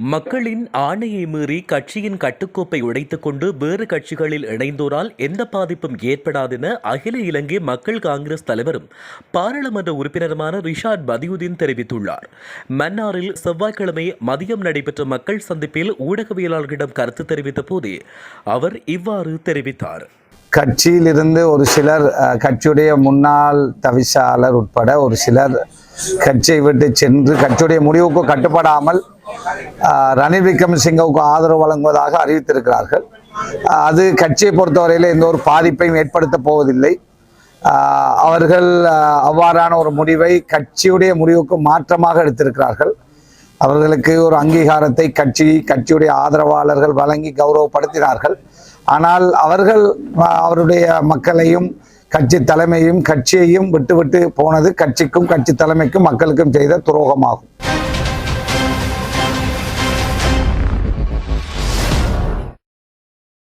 மக்களின் ஆணையை மீறி கட்சியின் கட்டுக்கோப்பை உடைத்துக் கொண்டு வேறு கட்சிகளில் இணைந்தோரால் எந்த பாதிப்பும் ஏற்படாதென அகில இலங்கை மக்கள் காங்கிரஸ் தலைவரும் பாராளுமன்ற உறுப்பினருமான ரிஷாட் பதியுதீன் தெரிவித்துள்ளார். மன்னாரில் செவ்வாய்க்கிழமை மதியம் நடைபெற்ற மக்கள் சந்திப்பில் ஊடகவியலாளர்களிடம் கருத்து தெரிவித்த போதே அவர் இவ்வாறு தெரிவித்தார். கட்சியிலிருந்து ஒரு சிலர் கட்சியுடைய முன்னாள் தவிசாளர் உட்பட ஒரு சிலர் கட்சியை விட்டு சென்று கட்சியுடைய முடிவுக்கு கட்டுப்படாமல் ரணில் விக்ரமசிங்கவுக்கு ஆதரவு வழங்குவதாக அறிவித்திருக்கிறார்கள். அது கட்சியை பொறுத்தவரையில் எந்த ஒரு பாதிப்பையும் ஏற்படுத்த போவதில்லை. அவர்கள் அவ்வாறான ஒரு முடிவை கட்சியுடைய முடிவுக்கு மாற்றமாக எடுத்திருக்கிறார்கள். அவர்களுக்கு ஒரு அங்கீகாரத்தை கட்சி கட்சியுடைய ஆதரவாளர்கள் வழங்கி கௌரவப்படுத்தினார்கள். ஆனால் அவர்கள் அவருடைய மக்களையும் கட்சி தலைமையும் கட்சியையும் விட்டுவிட்டு போனது கட்சிக்கும் கட்சி தலைமைக்கும் மக்களுக்கும் செய்த துரோகமாகும்.